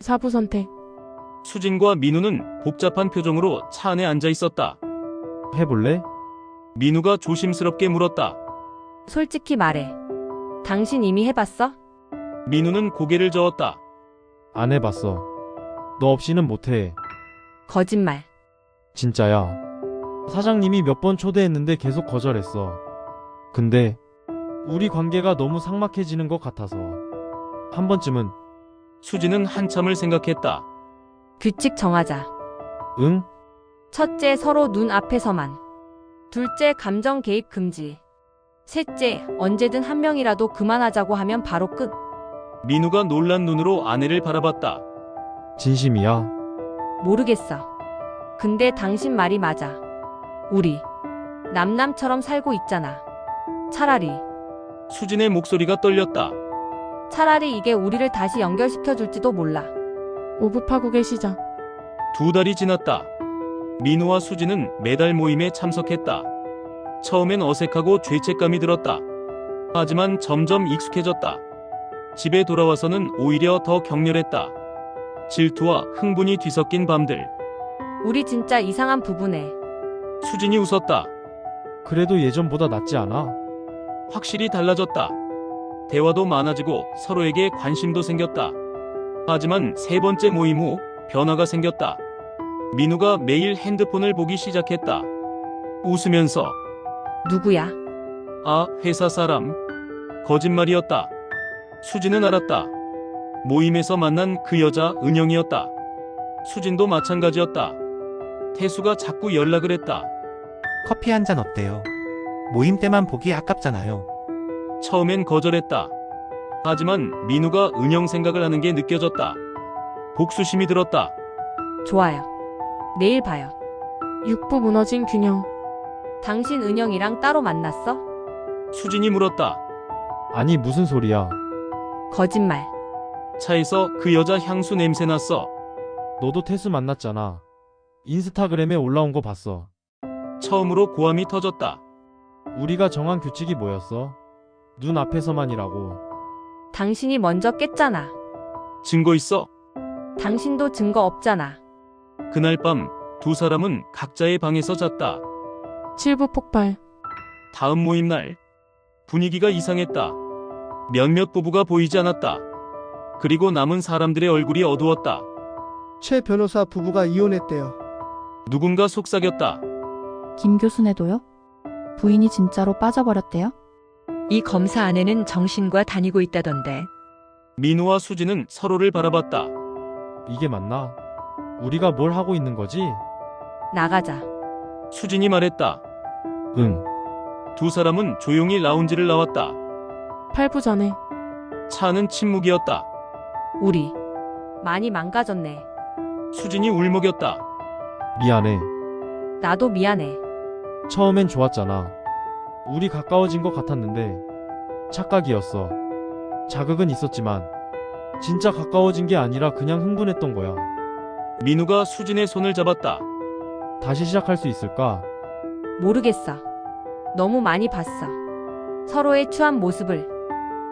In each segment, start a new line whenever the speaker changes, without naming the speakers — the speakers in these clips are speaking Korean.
사부 선택.
수진과 민우는 복잡한 표정으로 차 안에 앉아 있었다.
해볼래?
민우가 조심스럽게 물었다.
솔직히 말해. 당신 이미 해봤어?
민우는 고개를 저었다.
안 해봤어. 너 없이는 못해.
거짓말.
진짜야. 사장님이 몇 번 초대했는데 계속 거절했어. 근데 우리 관계가 너무 삭막해지는 것 같아서 한 번쯤은
수진은 한참을 생각했다.
규칙 정하자.
응?
첫째, 서로 눈 앞에서만. 둘째, 감정 개입 금지. 셋째, 언제든 한 명이라도 그만하자고 하면 바로 끝.
민우가 놀란 눈으로 아내를 바라봤다.
진심이야.
모르겠어. 근데 당신 말이 맞아. 우리 남남처럼 살고 있잖아. 차라리,
수진의 목소리가 떨렸다.
차라리 이게 우리를 다시 연결시켜 줄지도 몰라.
오붓하고 계시죠.
두 달이 지났다. 민우와 수진은 매달 모임에 참석했다. 처음엔 어색하고 죄책감이 들었다. 하지만 점점 익숙해졌다. 집에 돌아와서는 오히려 더 격렬했다. 질투와 흥분이 뒤섞인 밤들.
우리 진짜 이상한 부부네.
수진이 웃었다.
그래도 예전보다 낫지 않아?
확실히 달라졌다. 대화도 많아지고 서로에게 관심도 생겼다. 하지만 세 번째 모임 후 변화가 생겼다. 민우가 매일 핸드폰을 보기 시작했다. 웃으면서
누구야?
아, 회사 사람. 거짓말이었다. 수진은 알았다. 모임에서 만난 그 여자 은영이었다. 수진도 마찬가지였다. 태수가 자꾸 연락을 했다.
커피 한 잔 어때요? 모임 때만 보기 아깝잖아요.
처음엔 거절했다. 하지만 민우가 은영 생각을 하는 게 느껴졌다. 복수심이 들었다.
좋아요. 내일 봐요.
육부 무너진 균형.
당신 은영이랑 따로 만났어?
수진이 물었다.
아니 무슨 소리야.
거짓말.
차에서 그 여자 향수 냄새 났어.
너도 태수 만났잖아. 인스타그램에 올라온 거 봤어.
처음으로 고함이 터졌다.
우리가 정한 규칙이 뭐였어? 눈 앞에서만이라고.
당신이 먼저 깼잖아.
증거 있어?
당신도 증거 없잖아.
그날 밤 두 사람은 각자의 방에서 잤다.
칠부 폭발.
다음 모임 날 분위기가 이상했다. 몇몇 부부가 보이지 않았다. 그리고 남은 사람들의 얼굴이 어두웠다.
최 변호사 부부가 이혼했대요.
누군가 속삭였다.
김 교수네도요? 부인이 진짜로 빠져버렸대요?
이 검사 아내는 정신과 다니고 있다던데.
민우와 수진은 서로를 바라봤다.
이게 맞나? 우리가 뭘 하고 있는 거지?
나가자.
수진이 말했다.
응.
두 사람은 조용히 라운지를 나왔다.
팔부 전에.
차는 침묵이었다.
우리. 많이 망가졌네.
수진이 울먹였다.
미안해.
나도 미안해.
처음엔 좋았잖아. 우리 가까워진 것 같았는데 착각이었어. 자극은 있었지만 진짜 가까워진 게 아니라 그냥 흥분했던 거야.
민우가 수진의 손을 잡았다.
다시 시작할 수 있을까?
모르겠어. 너무 많이 봤어. 서로의 추한 모습을.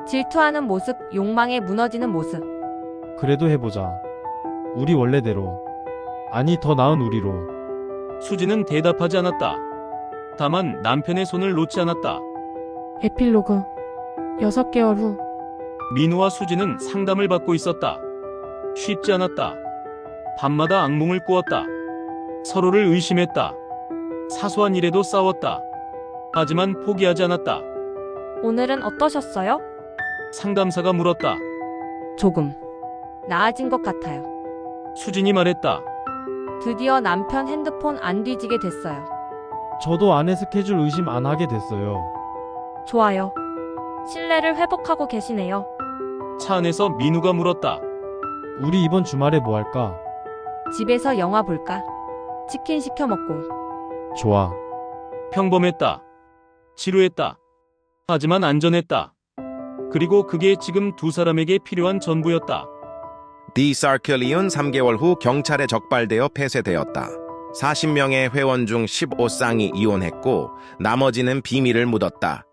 질투하는 모습, 욕망에 무너지는 모습.
그래도 해보자. 우리 원래대로. 아니 더 나은 우리로.
수진은 대답하지 않았다. 다만 남편의 손을 놓지 않았다.
에필로그. 6개월 후.
민우와 수진은 상담을 받고 있었다. 쉽지 않았다. 밤마다 악몽을 꾸었다. 서로를 의심했다. 사소한 일에도 싸웠다. 하지만 포기하지 않았다.
오늘은 어떠셨어요?
상담사가 물었다.
조금. 나아진 것 같아요.
수진이 말했다.
드디어 남편 핸드폰 안 뒤지게 됐어요.
저도 아내 스케줄 의심 안 하게 됐어요.
좋아요. 신뢰를 회복하고 계시네요.
차 안에서 민우가 물었다.
우리 이번 주말에 뭐 할까?
집에서 영화 볼까? 치킨 시켜 먹고.
좋아.
평범했다. 지루했다. 하지만 안전했다. 그리고 그게 지금 두 사람에게 필요한 전부였다.
디사르클리온 3개월 후 경찰에 적발되어 폐쇄되었다. 40명의 회원 중 15쌍이 이혼했고 나머지는 비밀을 묻었다.